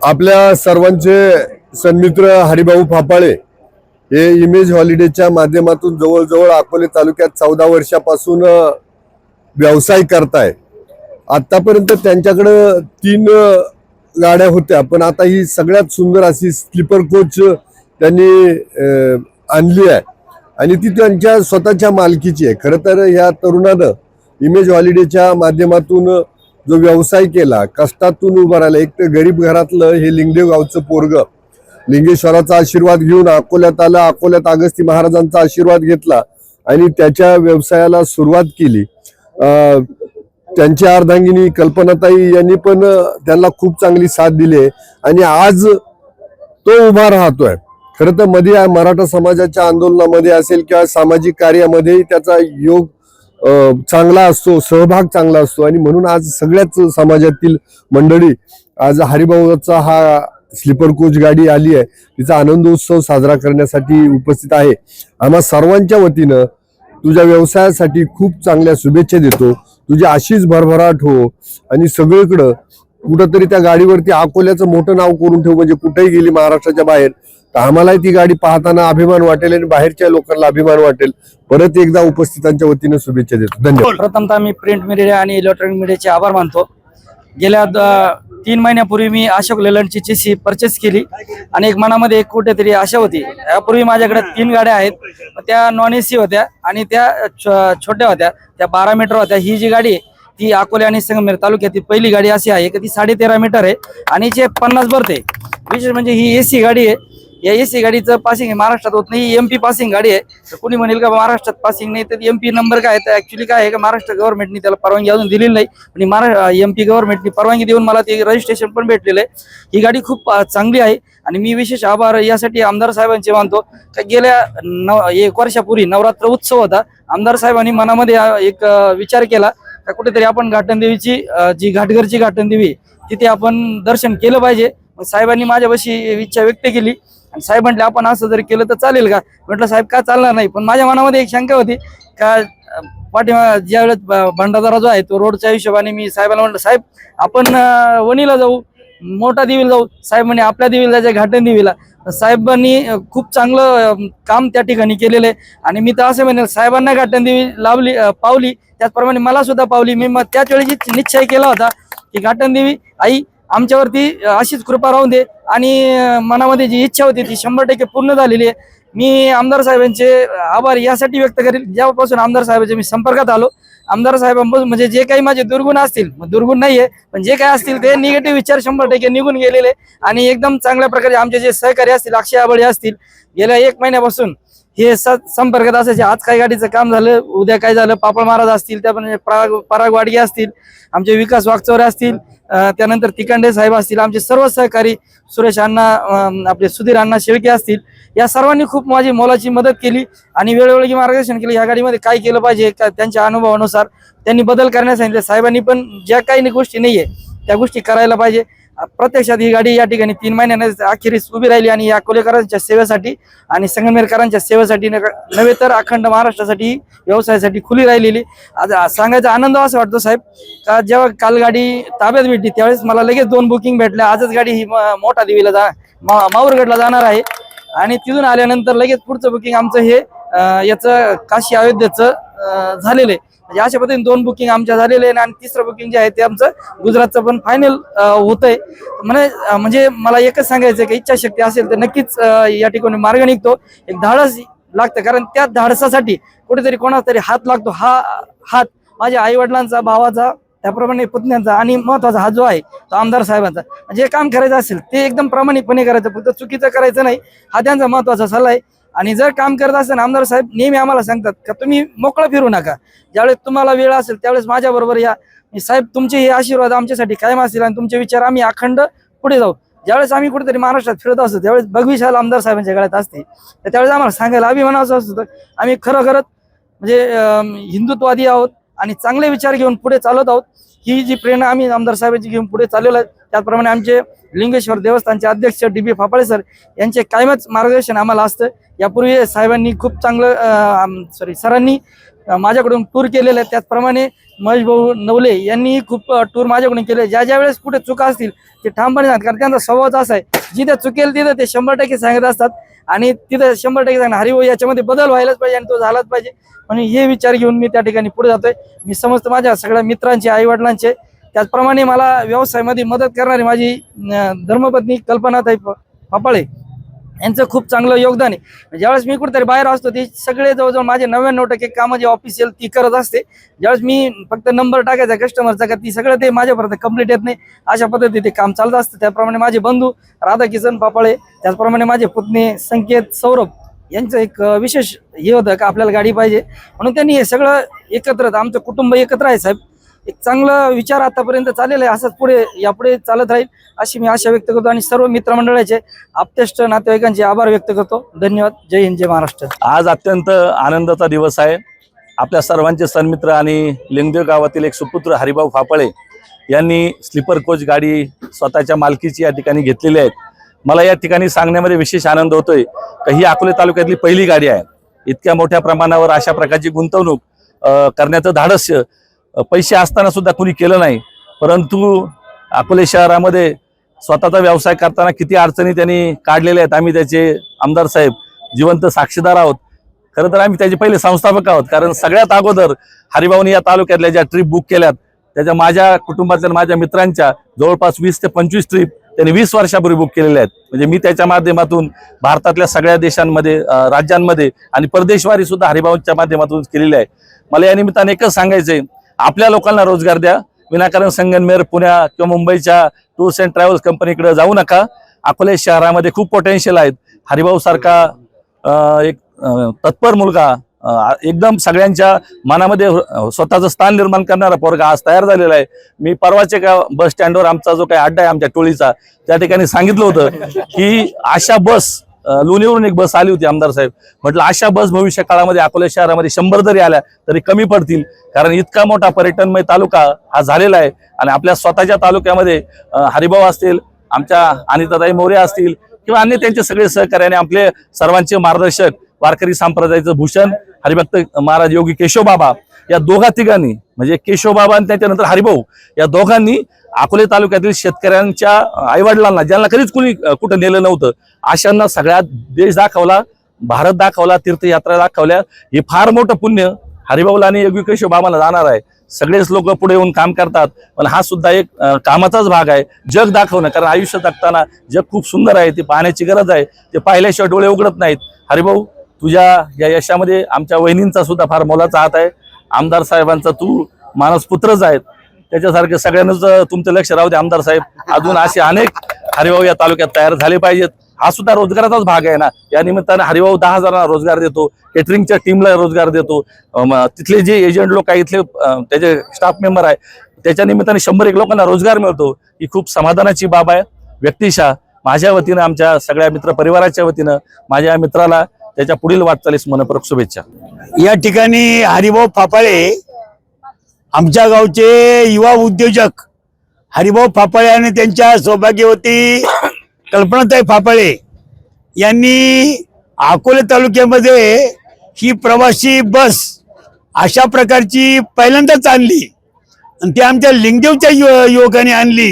आपल्या सर्वांचे सन्मित्र हरिभाऊ फापाळे हे इमेज हॉलिडेच्या माध्यमातून जवळजवळ अकोले तालुक्यात चौदा वर्षापासून व्यवसाय करताय. आतापर्यंत त्यांच्याकडं तीन गाड्या होत्या पण आता ही सगळ्यात सुंदर अशी स्लीपर कोच त्यांनी आणली आहे. आणि ती त्यांच्या स्वतःच्या मालकीची आहे. खरं तर ह्या तरुणानं इमेज हॉलिडेच्या माध्यमातून जो व्यवसाय केला कष्टातून उभा राहिला. एक तर गरीब घरातलं हे लिंगदेव गावचं पोरग. लिंगेश्वराचा आशीर्वाद घेऊन अकोल्यात आला. अकोल्यात अगस्ती महाराजांचा आशीर्वाद घेतला आणि त्याच्या व्यवसायाला सुरुवात केली. त्यांच्या अर्धांगिनी कल्पनाताई यांनी पण त्यांना खूप चांगली साथ दिली आहे. आणि आज तो उभा राहतोय. खरं तर मध्ये मराठा समाजाच्या आंदोलनामध्ये असेल किंवा सामाजिक कार्यामध्ये त्याचा योग चांगला असतो सहभाग चांगला असतो. आणि म्हणून आज सगळ्याच समाजातील मंडळी आज हरिभाऊचा हा स्लीपर कोच गाडी आली आहे. तिचा आनंदोत्सव साजरा करण्यासाठी उपस्थित आहे. आम्हा सर्वांच्या वतीनं तुझ्या व्यवसायासाठी खूप चांगल्या शुभेच्छा देतो. तुझी अशीच भरभराट हो. आणि सगळीकडं कुठंतरी त्या गाडीवरती अकोल्याचं मोठं नाव करून ठेवू म्हणजे कुठेही गेली महाराष्ट्राच्या बाहेर तर आम्हालाही ती गाडी पाहताना अभिमान वाटेल आणि बाहेरच्या लोकांना अभिमान वाटेल. परत एकदा उपस्थितांच्या वतीने शुभेच्छा देतो. धन्यवाद. प्रथमतः मी प्रिंट मीडिया आणि इलेक्ट्रॉनिक मीडियाचे आभार मानतो. गेल्या तीन महिन्यापूर्वी मी अशोक लेलंडची चेसी परचेस केली आणि एक मनामध्ये एक कुठेतरी आशा होती. यापूर्वी माझ्याकडे तीन गाड्या आहेत. त्या नॉन एसी होत्या आणि त्या छोट्या होत्या. त्या बारा मीटर होत्या. ही जी गाडी आहे ती अकोले आणि संगमेर तालुक्यातील पहिली गाडी अशी आहे की ती साडे तेरा मीटर आहे आणि जे पन्नास भरते. विशेष म्हणजे ही एसी गाडी आहे. या एसी गाडीचं पासिंग महाराष्ट्रात होत नाही. एमपी पासिंग गाडी आहे. तर कुणी म्हणेल का महाराष्ट्रात पासिंग नाही तर एमपी नंबर काय आहे? तर ऍक्च्युली काय आहे का महाराष्ट्र गव्हर्नमेंटनी त्याला परवानगी अजून दिलेली नाही. आणि महारा एमपी गव्हर्नमेंटनी परवानगी देऊन मला ते रजिस्ट्रेशन पण भेटलेलं आहे. ही गाडी खूप चांगली आहे. आणि मी विशेष आभार यासाठी आमदार साहेबांचे मानतो का गेल्या नव एक वर्षापूर्वी नवरात्र उत्सव होता. आमदार साहेबांनी मनामध्ये एक विचार केला का कुठेतरी आपण घाटनदेवीची जी घाटघरची घाटनदेवी आहे, तिथे आपण दर्शन केलं पाहिजे. मग साहेबांनी माझ्यापाशी इच्छा व्यक्त केली. आणि साहेब म्हटले आपण असं जर केलं तर चालेल का? म्हटलं साहेब का चालणार नाही? पण माझ्या मनामध्ये एक शंका होती का पाठीमा ज्यावेळेस ब- जो आहे तो रोडच्या हिशोबाने मी साहेबाला म्हटलं साहेब आपण वणीला जाऊ मोठा देवीला जाऊ. साहेब म्हणे आपल्या देवीला जायचं घाटन देवीला साहेबांनी खूप चांगलं काम त्या ठिकाणी केलेलं आहे. आणि मी तर असं म्हणेल साहेबांना घाटन लावली पावली. त्याचप्रमाणे मला सुद्धा पावली. मी मग त्याच वेळेची निश्चय केला होता की घाटन आई आमच्यावरती अशीच कृपा राहून दे. आणि मनामध्ये जी इच्छा होती ती शंभर टक्के पूर्ण झालेली आहे. मी आमदार साहेबांचे आभार यासाठी व्यक्त करेल. ज्यापासून आमदार साहेबांच्या मी संपर्कात आलो आमदार साहेबांपासून म्हणजे जे काही माझे दुर्गुण असतील मग दुर्गुण नाहीये पण जे काही असतील ते निगेटिव्ह विचार शंभर टक्के निघून गेलेले. आणि एकदम चांगल्या प्रकारे आमचे जे सहकारी असतील अक्षय आबळे असतील गेल्या एक महिन्यापासून हे स संपर्कात असायचे. आज काय गाडीचं काम झालं उद्या काय झालं पापड महाराज असतील त्या पण पराग पराग वाडगे असतील आमचे विकास वागचौरे असतील त्यानंतर तिकांडे साहेब असतील आमचे सर्व सहकारी सुरेश अण्णा आपले सुधीर अण्णा शेळके असतील या सर्वांनी खूप माझी मोलाची मदत केली आणि वेळोवेळी मार्गदर्शन केलं. या गाडीमध्ये काय केलं पाहिजे का त्यांच्या अनुभवानुसार त्यांनी बदल करण्यास सांगितले. साहेबांनी पण ज्या काही गोष्टी नाहीये त्या गोष्टी करायला पाहिजे. प्रत्यक्षात ही गाडी या ठिकाणी तीन महिन्याने अखेरीस उभी राहिली आणि या कोलेकरांच्या सेवेसाठी आणि संगमेरकरांच्या सेवेसाठी नव्हे तर अखंड महाराष्ट्रासाठी व्यवसायासाठी खुली राहिलेली. आज सांगायचा आनंद असा वाटतो साहेब का जेव्हा काल गाडी ताब्यात भेटली त्यावेळेस मला लगेच दोन बुकिंग भेटल्या. आजच गाडी ही म- मोठा देवीला जा मा- जाणार आहे. आणि तिथून आल्यानंतर लगेच पुढचं बुकिंग आमचं हे याचं काशी अयोध्येचं झालेलं आहे. म्हणजे अशा पद्धतीने दोन बुकिंग आमच्या झालेले आहे आणि तिसरं बुकिंग जे आहे ते आमचं गुजरातचं पण फायनल होतंय. म्हणे म्हणजे मला एकच सांगायचं की इच्छाशक्ती असेल तर नक्कीच या ठिकाणी मार्ग निघतो. एक धाडस लागतं कारण त्या धाडसासाठी कुठेतरी कोणाचा तरी हात लागतो. हा हात माझ्या आईवडिलांचा भावाचा त्याप्रमाणे पुतण्यांचा आणि महत्त्वाचा हा जो आहे तो आमदार साहेबांचा. जे काम करायचं असेल ते एकदम प्रामाणिकपणे करायचं. फक्त चुकीचं करायचं नाही. हा त्यांचा महत्त्वाचा सल्ला आहे. आणि जर काम करत असताना आमदार साहेब नेहमी आम्हाला सांगतात का तुम्ही मोकळं फिरू नका. ज्यावेळेस तुम्हाला वेळ असेल त्यावेळेस माझ्याबरोबर या. साहेब तुमचे हे आशीर्वाद आमच्यासाठी कायम असतील आणि तुमचे विचार आम्ही अखंड पुढे जाऊ. ज्यावेळेस आम्ही कुठेतरी महाराष्ट्रात फिरत असतो त्यावेळेस भगविशाल आमदार साहेबांच्या गळ्यात असते. तर त्यावेळेस आम्हाला सांगायला अभिमानाचं असं असतो आम्ही खरोखरच म्हणजे हिंदुत्वादी हिंदुत्ववादी आहोत आणि चांगले विचार घेऊन पुढे चालत आहोत. ही जी प्रेरणा आम्ही आमदार साहेबांची घेऊन पुढे चाललेलो आहे त्याचप्रमाणे आमचे लिंगेश्वर देवस्थानचे अध्यक्ष डी बी फापाळे सर यांचे कायमच मार्गदर्शन आम्हाला असतं. यापूर्वी साहेबांनी खूप चांगलं सॉरी सरांनी माझ्याकडून टूर केलेला आहे. त्याचप्रमाणे महेश भाऊ नवले यांनीही खूप टूर माझ्याकडून केले ज्या ज्या वेळेस कुठे चुका असतील ते ठामपणे सांगतात. कारण त्यांचा स्वभावच असा आहे. जिथे चुकेल तिथं ते शंभर टक्के सांगत असतात. आणि तिथं शंभर टक्के सांगणार हरिभाऊ हो, याच्यामध्ये बदल व्हायलाच पाहिजे आणि तो झालाच पाहिजे. म्हणून हे विचार घेऊन मी त्या ठिकाणी पुढे जातोय. मी समजतो माझ्या सगळ्या मित्रांचे आईवडिलांचे त्याचप्रमाणे मला व्यवसायामध्ये मदत करणारी माझी धर्मपत्नी कल्पनाताई पापाळे यांचं खूप चांगलं योगदान आहे. म्हणजे ज्यावेळेस मी कुठेतरी बाहेर असतो ते सगळे जवळजवळ माझे नव्याण्णव टक्के कामं जे ऑफिशियल ती करत असते. ज्यावेळेस मी फक्त नंबर टाकायचा कस्टमरचा का ती सगळं ते माझ्यापर्यंत कंप्लीट येत नाही. अशा पद्धतीने ते काम चालत असतं. त्याप्रमाणे माझे बंधू राधा किसन पापाळे त्याचप्रमाणे माझे पुतणे संकेत सौरभ यांचं एक विशेष हे होतं का आपल्याला गाडी पाहिजे. म्हणून त्यांनी हे सगळं एकत्र आमचं कुटुंब एकत्र आहे साहेब. एक चांगला विचार आतापर्यंत चाललेला आहे. असंच पुढे यापुढे चालत राहील अशी मी आशा व्यक्त करतो आणि सर्व मित्रमंडळाचे आप्तेष्ट नातेवाईकांचे आभार व्यक्त करतो. धन्यवाद. जय हिंद जय महाराष्ट्र. आज अत्यंत आनंदाचा दिवस आहे. आपल्या सर्वांचे सन्मित्र आणि लिंगदेव गावातील एक सुपुत्र हरिभाऊ फापळे यांनी स्लीपर कोच गाडी स्वतःच्या मालकीची या ठिकाणी घेतलेली आहे. मला या ठिकाणी सांगण्यामध्ये विशेष आनंद होतोय. का ही अकोले तालुक्यातली पहिली गाडी आहे. इतक्या मोठ्या प्रमाणावर अशा प्रकारची गुंतवणूक करण्याचं धाडस्य पैसे असताना सुद्धा कुणी केलं नाही. परंतु अकोले शहरामध्ये स्वतःचा व्यवसाय करताना किती अडचणी त्यांनी काढलेल्या आहेत. आम्ही त्याचे आमदार साहेब जिवंत साक्षीदार आहोत. खरं तर आम्ही त्याचे पहिले संस्थापक आहोत. कारण सगळ्यात अगोदर हरिभाऊनी या तालुक्यातल्या ज्या ट्रिप बुक केल्यात त्याच्या माझ्या कुटुंबातल्या माझ्या मित्रांच्या जवळपास वीस ते पंचवीस ट्रिप त्यांनी वीस वर्षापूर्वी बुक केलेल्या आहेत. म्हणजे मी त्याच्या माध्यमातून भारतातल्या सगळ्या देशांमध्ये राज्यांमध्ये आणि परदेशवारी सुद्धा हरिभाऊंच्या माध्यमातून केलेली आहे मला या निमित्ताने एकच आहे आपल्या लोकांना रोजगार द्या. विनाकारण संगनमेर पुण्या किंवा मुंबईच्या टूर्स अँड ट्रॅव्हल्स कंपनीकडे जाऊ नका. अकोले शहरामध्ये खूप पोटेन्शियल आहेत. हरिभाऊ सारखा एक तत्पर मुलगा एकदम सगळ्यांच्या मनामध्ये स्वतःचं स्थान निर्माण करणारा पोरगा आज तयार झालेला आहे. मी परवाच्या का बस स्टँडवर आमचा जो काही अड्डा आहे आमच्या टोळीचा त्या ठिकाणी सांगितलं होतं की अशा बस लोणीवरून एक बस आली होती आमदार साहेब. म्हटलं अशा बस भविष्य काळामध्ये अकोला शहरामध्ये शंभर जरी आल्या तरी कमी पडतील. कारण इतका मोठा पर्यटनमय तालुका हा झालेला आहे. आणि आपल्या स्वतःच्या तालुक्यामध्ये हरिभाऊ असतील आमच्या अनिताताई मोरे असतील किंवा अन्य त्यांचे सगळे सहकारी आणि आपले सर्वांचे मार्गदर्शक वारकरी संप्रदायाचं भूषण हरिभक्त महाराज योगी केशवबाबा या दोघा तिघांनी म्हणजे केशवबाबा आणि त्याच्यानंतर हरिभाऊ या दोघांनी अकोले तालुक्यातील शेतकऱ्यांच्या आईवडिलांना ज्यांना कधीच कुणी कुठं नेलं नव्हतं अशांना सगळ्यात देश दाखवला भारत दाखवला तीर्थयात्रा दाखवल्या. हे फार मोठं पुण्य हरिभाऊला आणि योगी बाबाला जाणार आहे. सगळेच लोक पुढे येऊन काम करतात पण हा सुद्धा एक कामाचाच भाग आहे जग दाखवणं. कारण आयुष्य जगताना जग खूप सुंदर आहे ते पाहण्याची गरज आहे ते पाहिल्याशिवाय डोळे उघडत नाहीत. हरिभाऊ तुझ्या या यशामध्ये आमच्या वहिनींचा सुद्धा फार मोलाचा हात आहे. आमदार साहेबांचा तू मानस पुत्रच आहेत. त्याच्यासारखे सगळ्यांनाच तुमचं लक्ष राहू दे आमदार साहेब. अजून असे अनेक हरिभाऊ या तालुक्यात तयार झाले पाहिजेत. हा सुद्धा रोजगाराचाच भाग आहे ना. या निमित्तानं हरिभाऊ दहा हजारांना रोजगार देतो केटरिंगच्या टीमला रोजगार देतो. तिथले जे एजंट लोक आहे इथले त्याचे स्टाफ मेंबर आहे त्याच्या निमित्ताने शंभर एक लोकांना रोजगार मिळतो. ही खूप समाधानाची बाब आहे. व्यक्तिशा माझ्या वतीनं आमच्या सगळ्या मित्र परिवाराच्या वतीनं माझ्या मित्राला त्याच्या पुढील वाटचालीस मनपूर्वक शुभेच्छा. या ठिकाणी हरिभाऊ फापाळे आमच्या गावचे युवा उद्योजक हरिभाऊ फापाळे आणि त्यांच्या सौभाग्यवती कल्पनाताई फापाळे यांनी अकोले तालुक्यामध्ये ही प्रवासी बस अशा प्रकारची पहिल्यांदाच आणली. आणि ती आमच्या लिंगदेवच्या युव युवकांनी आणली.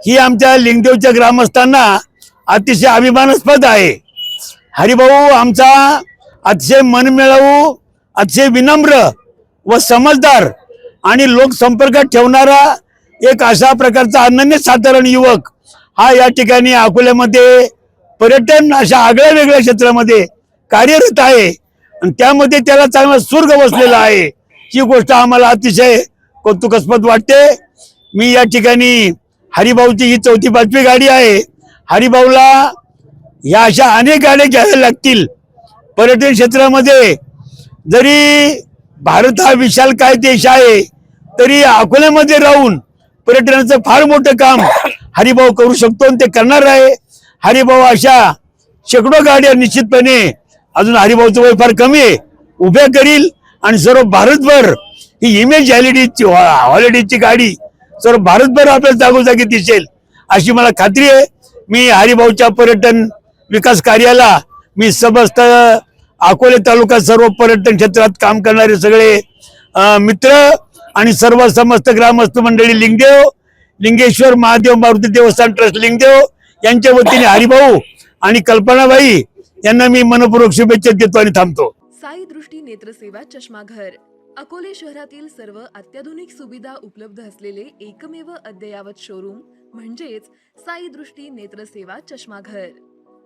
ही आमच्या लिंगदेवच्या ग्रामस्थांना अतिशय अभिमानास्पद आहे. हरिभाऊ आमचा अतिशय मनमिळावू अतिशय विनम्र व समजदार आणि लोकसंपर्कात ठेवणारा एक अशा प्रकारचा अनन्य साधारण युवक हा या ठिकाणी अकोल्यामध्ये पर्यटन अशा आगळ्या वेगळ्या क्षेत्रामध्ये कार्यरत आहे. आणि त्यामध्ये त्याला चांगला सुर्ग बसलेला आहे. ही गोष्ट आम्हाला अतिशय कौतुकास्पद वाटते. मी या ठिकाणी हरिभाऊची ही चौथी पाचवी गाडी आहे. हरिभाऊला या अशा अनेक गाड्या घ्याव्या लागतील. पर्यटन क्षेत्रामध्ये जरी भारत हा विशाल काय देश आहे? तरी अकोल्यामध्ये राहून पर्यटनाचं फार मोठं काम हरिभाऊ करू शकतो आणि ते करणार आहे. हरिभाऊ अशा शेकडो गाड्या निश्चितपणे अजून हरिभाऊचं वय फार कमी आहे. उभ्या करील आणि सर्व भारतभर ही इमेज हॉलिडेजची हॉलिडेजची गाडी सर्व भारतभर आपल्याला जागोजागी दिसेल अशी मला खात्री आहे. मी हरिभाऊच्या पर्यटन विकास कार्याला मी समस्त अकोले तालुका सर्व पर्यटन क्षेत्रात काम करणारे सगळे मित्र आणि सर्व समस्त ग्रामस्थ मंडळी लिंगदेव लिंगेश्वर महादेव मारुती देवस्थान ट्रस्ट लिंगदेव यांच्या वतीने हरिभाऊ आणि कल्पनाबाई यांना मी मनपूर्वक शुभेच्छा देतो आणि थांबतो. साई दृष्टी नेत्रसेवा चष्माघर. अकोले शहरातील सर्व अत्याधुनिक सुविधा उपलब्ध असलेले एकमेव अद्ययावत शोरूम म्हणजेच साई दृष्टी नेत्रसेवा चष्माघर.